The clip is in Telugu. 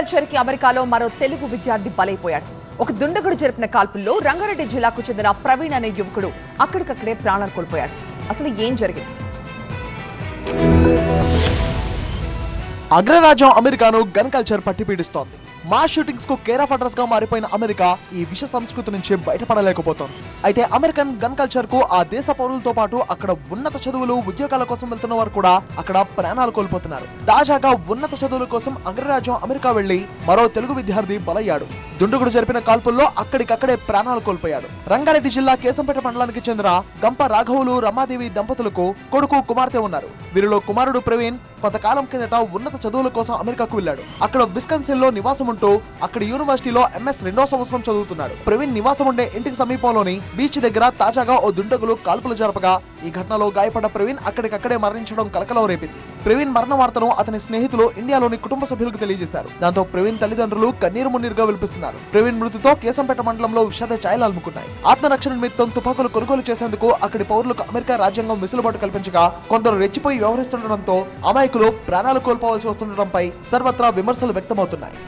కల్చర్ అమెరికాలో మరో తెలుగు విద్యార్థి బలైపోయాడు. ఒక దుండగుడు జరిపిన కాల్పుల్లో రంగారెడ్డి జిల్లాకు చెందిన ప్రవీణ్ అనే యువకుడు అక్కడికక్కడే ప్రాణాలు కోల్పోయాడు. అసలు ఏం జరిగింది? అగ్రరాజ్యం అమెరికాను గన్ కల్చర్ పట్టి పీడిస్తోంది. మా షూటింగ్స్కు కేర్ ఆఫ్ అడ్రస్గా మారిపోయిన అమెరికా ఈ విష సంస్కృతి నుంచి బయటపడలేకపోతోంది. అయితే అమెరికన్ గన్ కల్చర్కు ఆ దేశ పౌరులతో పాటు అక్కడ ఉన్నత చదువులు ఉద్యోగాల కోసం వెళ్తున్న వారు కూడా అక్కడ ప్రాణాలు కోల్పోతున్నారు. తాజాగా ఉన్నత చదువుల కోసం అగ్రరాజ్యం అమెరికా వెళ్ళి మరో తెలుగు విద్యార్థి బలయ్యాడు. దుండగుడు జరిపిన కాల్పుల్లో అక్కడికక్కడే ప్రాణాలు కోల్పోయాడు. రంగారెడ్డి జిల్లా కేశంపేట మండలానికి చెందిన గంప రాఘవులు రమాదేవి దంపతులకు కొడుకు కుమార్తె ఉన్నారు. వీరిలో కుమారుడు ప్రవీణ్ కొంతకాలం కిందట ఉన్నత చదువుల కోసం అమెరికాకు వెళ్ళాడు. అక్కడ విస్కన్సిన్లో నివాసం ఉంటూ అక్కడ యూనివర్సిటీలో ఎంఎస్ రెండో సంవత్సరం చదువుతున్నాడు. ప్రవీణ్ నివాసం ఉండే ఇంటికి సమీపంలోని బీచ్ దగ్గర తాజాగా ఓ దుండగులు కాల్పులు జరపగా ఈ ఘటనలో గాయపడ్డ ప్రవీణ్ అక్కడికక్కడే మరణించడం కలకలం రేపింది. ప్రవీణ్ మరణ వార్తను అతని స్నేహితులు ఇండియాలోని కుటుంబ సభ్యులకు తెలియజేశారు. దాంతో ప్రవీణ్ తల్లిదండ్రులు కన్నీరు మున్నీరుగా విలిపిస్తున్నారు. ప్రవీణ్ మృతితో కేశంపేట మండలంలో విషాద ఛాయలు అలుముకున్నాయి. ఆత్మరక్షణ నిమిత్తం తుపాకులు కొనుగోలు చేసేందుకు అక్కడి పౌరులకు అమెరికా రాజ్యాంగం వెసులుబాటు కల్పించగా కొందరు రెచ్చిపోయి వ్యవహరిస్తుండటంతో అమాయకులు ప్రాణాలు కోల్పోవలసి వస్తుండటంపై సర్వత్రా విమర్శలు వ్యక్తమవుతున్నాయి.